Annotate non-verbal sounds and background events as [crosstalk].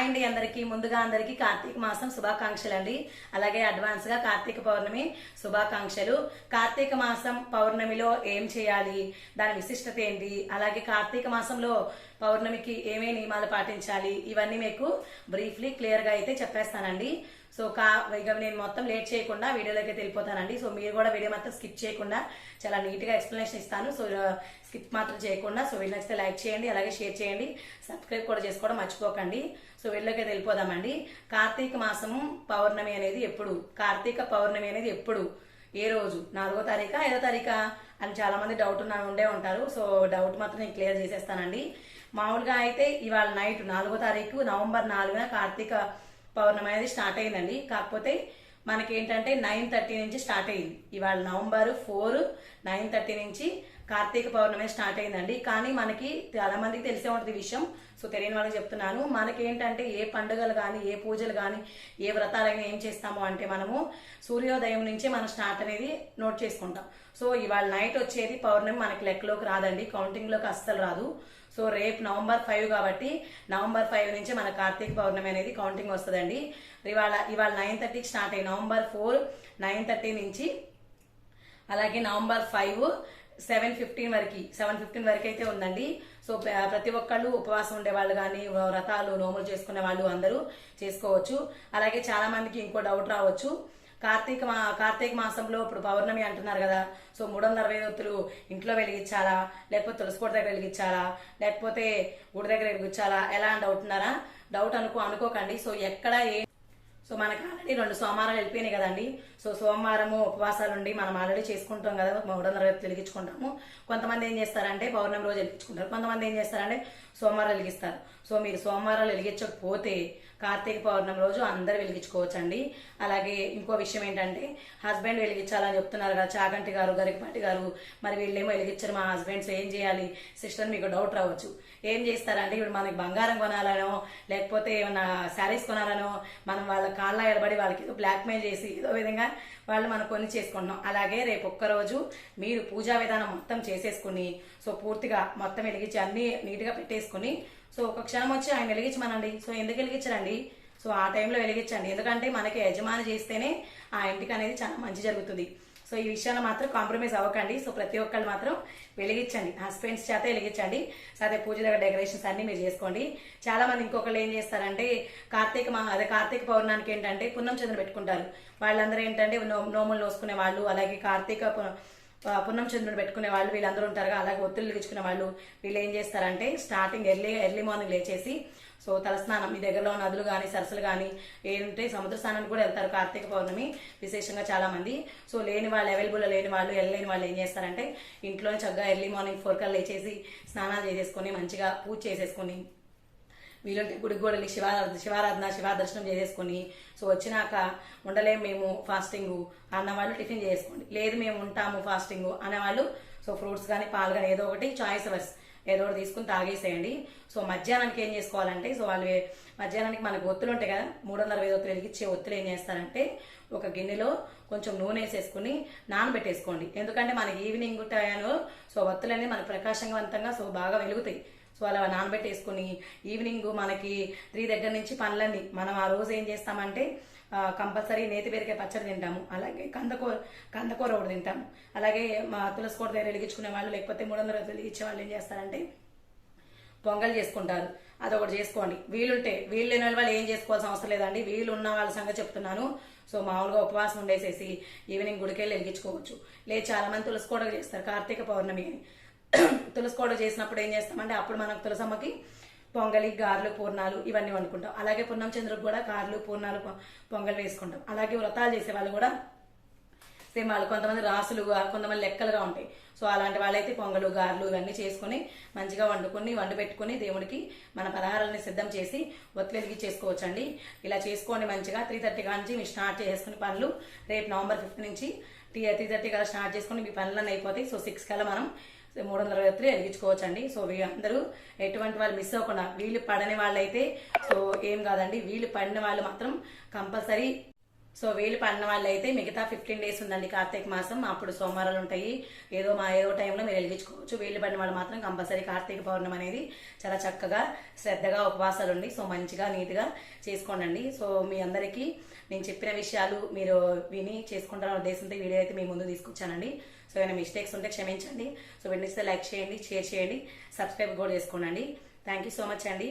Hi అండి అందరికీ. ముందుగా అందరికీ కార్తీక మాసం శుభాకాంక్షలు అండి. అలాగే అడ్వాన్స్గా కార్తీక పౌర్ణమి శుభాకాంక్షలు. కార్తీక మాసం పౌర్ణమిలో ఏం చేయాలి? దాని విశిష్టత ఏంటి? అలాగే కార్తీక మాసంలో పౌర్ణమికి ఏమేమి నియమాలు పాటించాలి? ఇవన్నీ మీకు బ్రీఫ్లీ క్లియర్గా అయితే చెప్పేస్తానండి. సో కా ఇక నేను మొత్తం లేట్ చేయకుండా వీడియోలోకి వెళ్ళిపోతానండి. సో మీరు కూడా వీడియో మాత్రం స్కిప్ చేయకుండా చాలా నీట్గా ఎక్స్ప్లెనేషన్ ఇస్తాను. సో స్కిప్ మాత్రం చేయకుండా సో వీడియో నచ్చితే లైక్ చేయండి అలాగే షేర్ చేయండి సబ్స్క్రైబ్ కూడా చేసుకోవడం మర్చిపోకండి. సో వీళ్ళకి వెళ్ళిపోదామండి. కార్తీక మాసము పౌర్ణమి అనేది ఎప్పుడు? కార్తీక పౌర్ణమి అనేది ఎప్పుడు? ఏ రోజు? నాలుగో తారీఖా? ఐదో తారీఖా? అని చాలా మంది డౌట్ ఉన్న ఉండే ఉంటారు. సో డౌట్ మాత్రం నేను క్లియర్ చేసేస్తానండి. మామూలుగా అయితే ఇవాళ నైట్ నాలుగో తారీఖు నవంబర్ నాలుగున కార్తీక పౌర్ణమి అనేది స్టార్ట్ అయిందండి. కాకపోతే మనకి ఏంటంటే నైన్ థర్టీ నుంచి స్టార్ట్ అయింది. ఇవాళ నవంబర్ ఫోర్ నైన్ థర్టీ నుంచి కార్తీక పౌర్ణమి స్టార్ట్ అయిందండి. కానీ మనకి చాలా మందికి తెలిసే ఉంటుంది విషయం. సో తెలియని వాళ్ళకి చెప్తున్నాను. మనకేంటంటే ఏ పండుగలు కానీ ఏ పూజలు కానీ ఏ వ్రతాలైనా ఏం చేస్తాము అంటే మనము సూర్యోదయం నుంచే మనం స్టార్ట్ అనేది నోట్ చేసుకుంటాం. సో ఇవాళ నైట్ వచ్చేది పౌర్ణమి మనకి లెక్కలోకి రాదండి. కౌంటింగ్లోకి అస్సలు రాదు. సో రేపు నవంబర్ ఫైవ్ కాబట్టి నవంబర్ ఫైవ్ నుంచి మన కార్తీక పౌర్ణమి అనేది కౌంటింగ్ వస్తుందండి. ఇవాళ ఇవాళ నైన్ థర్టీకి స్టార్ట్ అయ్యి నవంబర్ ఫోర్ నైన్ థర్టీ నుంచి అలాగే నవంబర్ ఫైవ్ సెవెన్ ఫిఫ్టీన్ వరకు సెవెన్ ఫిఫ్టీన్ వరకు అయితే ఉందండి. సో ప్రతి ఒక్కళ్ళు ఉపవాసం ఉండే వాళ్ళు కానీ వ్రతాలు నోములు చేసుకునే వాళ్ళు అందరూ చేసుకోవచ్చు. అలాగే చాలా మందికి ఇంకో డౌట్ రావచ్చు. కార్తీక మా కార్తీక మాసంలో ఇప్పుడు పౌర్ణమి అంటున్నారు కదా. సో మూడు వందల అరవై ఒత్తులు ఇంట్లో వెలిగించాలా? లేకపోతే తులసికోట దగ్గర వెలిగించాలా? లేకపోతే గుడి దగ్గర వెలిగించాలా? ఎలా అని డౌట్ ఉన్నారా? డౌట్ అనుకో అనుకోకండి. సో ఎక్కడ ఏ సో మనకి ఆల్రెడీ రెండు సోమవారాలు వెళ్ళిపోయినాయి కదండి. సో సోమవారము ఉపవాసాలు ఉండి మనం ఆల్రెడీ చేసుకుంటాం కదా మూడు వందల రేపు వెలిగించుకుంటాము. కొంతమంది ఏం చేస్తారంటే పౌర్ణమి రోజు వెలిగించుకుంటారు. కొంతమంది ఏం చేస్తారంటే సోమవారం వెలిగిస్తారు. సో మీరు సోమవారాలు వెలిగించకపోతే కార్తీక పౌర్ణమి రోజు అందరు వెలిగించుకోవచ్చండి. అలాగే ఇంకో విషయం ఏంటంటే హస్బెండ్ వెలిగించాలని చెప్తున్నారు కదా చాగంటి గారు గరికపాటి గారు మరి వీళ్ళేమో వెలిగించారు మా హస్బెండ్స్ ఏం చేయాలి? సిస్టర్ మీకు డౌట్ రావచ్చు. ఏం చేస్తారంటే ఇప్పుడు మనకి బంగారం కొనాలనో లేకపోతే ఏమైనా శారీస్ కొనాలనో మనం వాళ్ళకి కాళ్ళ ఎడబడి వాళ్ళకి ఏదో బ్లాక్మెయిల్ చేసి ఏదో విధంగా వాళ్ళు మనం కొన్ని చేసుకుంటున్నాం. అలాగే రేపు ఒక్కరోజు మీరు పూజా విధానం మొత్తం చేసేసుకుని సో పూర్తిగా మొత్తం వెలిగించి అన్ని నీట్గా పెట్టేసుకుని సో ఒక క్షణం వచ్చి ఆయన వెలిగించమనండి. సో ఎందుకు వెలిగించరండి? సో ఆ టైంలో వెలిగించండి. ఎందుకంటే మనకి యజమాని చేస్తేనే ఆ ఇంటికి అనేది చాలా మంచి జరుగుతుంది. సో ఈ విషయాన్ని మాత్రం కాంప్రమైజ్ అవ్వకండి. సో ప్రతి ఒక్కళ్ళు మాత్రం వెలిగించండి. హస్బెండ్స్ చేత వెలిగించండి. సరే అదే పూజ దగ్గర డెకరేషన్స్ అన్ని మీరు చేసుకోండి. చాలా మంది ఇంకొకళ్ళు ఏం చేస్తారంటే కార్తీక మహా అదే కార్తీక పౌర్ణానికి ఏంటంటే పున్నం చంద్ర పెట్టుకుంటారు. వాళ్ళందరూ ఏంటంటే నో- నోములు నోసుకునే వాళ్ళు అలాగే కార్తీక పున్నం చంద్రుడు పెట్టుకునే వాళ్ళు వీళ్ళందరూ ఉంటారు అలాగే ఒత్తిడి వెలిగించుకునే వాళ్ళు వీళ్ళు ఏం చేస్తారంటే స్టార్టింగ్ ఎర్లీ ఎర్లీ మార్నింగ్ లేచేసి సో తలస్నానం మీ దగ్గరలో నదులు కానీ సరస్సులు కానీ ఏంటంటే సముద్ర స్నానానికి కూడా వెళ్తారు కార్తీక పౌర్ణమి విశేషంగా చాలా మంది. సో లేని వాళ్ళు అవైలబుల్ లేని వాళ్ళు వెళ్ళలేని వాళ్ళు ఏం చేస్తారంటే ఇంట్లోనే చక్కగా ఎర్లీ మార్నింగ్ ఫోర్ కల్లా లేచేసి స్నానాలు చేసేసుకొని మంచిగా పూజ చేసేసుకొని వీలుంటే గుడి కూడా వెళ్ళి శివారాధన శివారాధన శివాదర్శనం చేసేసుకొని. సో వచ్చినాక ఉండలేము మేము ఫాస్టింగ్ అన్నవాళ్ళు టిఫిన్ చేసుకోండి లేదు మేము ఉంటాము ఫాస్టింగ్ అనేవాళ్ళు సో ఫ్రూట్స్ కానీ పాలు కానీ ఏదో ఒకటి చాయిస్ వర్స్ ఏదో ఒకటి తీసుకుని తాగేసేయండి. సో మధ్యాహ్నానికి ఏం చేసుకోవాలంటే సో వాళ్ళు మధ్యాహ్నానికి మనకు ఒత్తులు ఉంటాయి కదా మూడు వందల ఐదు ఒత్తులు వెలిగించే ఒత్తులు ఏం చేస్తారంటే ఒక గిన్నెలో కొంచెం నూనె వేసేసుకుని నానబెట్టేసుకోండి. ఎందుకంటే మనకి ఈవినింగ్ టైంలో సో ఒత్తులు అనేది మనకు ప్రకాశవంతంగా సో బాగా వెలుగుతాయి. సో అలా నానబెట్టేసుకుని ఈవినింగ్ మనకి త్రీ దగ్గర నుంచి పనులన్నీ మనం ఆ రోజు ఏం చేస్తామంటే కంపల్సరీ నేతి బీరకాయ పచ్చడి తింటాము. అలాగే కందకూర కందకూర ఒకటి తింటాము. అలాగే మా తులసి దగ్గర వెలిగించుకునే వాళ్ళు లేకపోతే మూడు వందల వెలిగించే వాళ్ళు ఏం చేస్తారంటే పొంగల్ చేసుకుంటారు. అదొకటి చేసుకోండి. వీలుంటే వీళ్ళు లేని వాళ్ళు ఏం చేసుకోవాల్సిన అవసరం లేదండి. వీళ్ళు ఉన్న వాళ్ళ సంగతి చెప్తున్నాను. సో మామూలుగా ఉపవాసం ఉండేసేసి ఈవినింగ్ గుడికెళ్ళి వెలిగించుకోవచ్చు. లేదు చాలా మంది తులసి కూడా చేస్తారు. కార్తీక పౌర్ణమి అని. [coughs] తులసి కోట చేసినప్పుడు ఏం చేస్తామంటే అప్పుడు మనం తులసమ్మకి పొంగలి గారెలు పూర్ణాలు ఇవన్నీ వండుకుంటాం. అలాగే పున్నం చంద్రుడికి కూడా గారెలు పూర్ణాలు పొ- పొంగల్ వేసుకుంటాం. అలాగే వ్రతాలు చేసే వాళ్ళు కూడా సేమ్ వాళ్ళు కొంతమంది రాసులుగా కొంతమంది లెక్కలుగా ఉంటాయి. సో అలాంటి వాళ్ళైతే పొంగలు గారెలు ఇవన్నీ చేసుకుని మంచిగా వండుకొని వండు పెట్టుకుని దేవుడికి మన పదహారాలని సిద్ధం చేసి ఒత్తిడికి చేసుకోవచ్చండి. ఇలా చేసుకోండి మంచిగా త్రీ థర్టీ నుంచి మీరు స్టార్ట్ చేసుకుని పనులు రేపు నవంబర్ ఫిఫ్త్ నుంచి త్రీ త్రీ థర్టీ కల్లా స్టార్ట్ చేసుకుని మీ పనులన్నీ అయిపోతాయి. సో సిక్స్ కల్లా మనం మూడు వందల ఒత్తిడి వెలిగించుకోవచ్చండి సో అందరూ ఎటువంటి వాళ్ళు మిస్ అవ్వకుండా వీళ్ళు పడని వాళ్ళైతే సో ఏం కాదండి వీళ్ళు పడిన వాళ్ళు మాత్రం కంపల్సరీ. సో వీలు పడిన వాళ్ళు అయితే మిగతా ఫిఫ్టీన్ డేస్ ఉందండి కార్తీక మాసం అప్పుడు సోమవారాలు ఉంటాయి. ఏదో మా ఏదో టైంలో మీరు వెలిగించుకోవచ్చు వీలు పడిన వాళ్ళు మాత్రం కంపల్సరీ కార్తీక పౌర్ణమి అనేది చాలా చక్కగా శ్రద్ధగా ఉపవాసాలు ఉండి సో మంచిగా నీట్గా చేసుకోండి సో మీ అందరికీ నేను చెప్పిన విషయాలు మీరు విని చేసుకుంటారన్న ఉద్దేశంతో వీడియో అయితే మీ ముందు తీసుకొచ్చానండి. సో ఏమైనా మిస్టేక్స్ ఉంటే క్షమించండి. సో వెంటనే లైక్ చేయండి షేర్ చేయండి సబ్స్క్రైబ్ కూడా చేసుకోండి థ్యాంక్ యూ సో మచ్ అండి.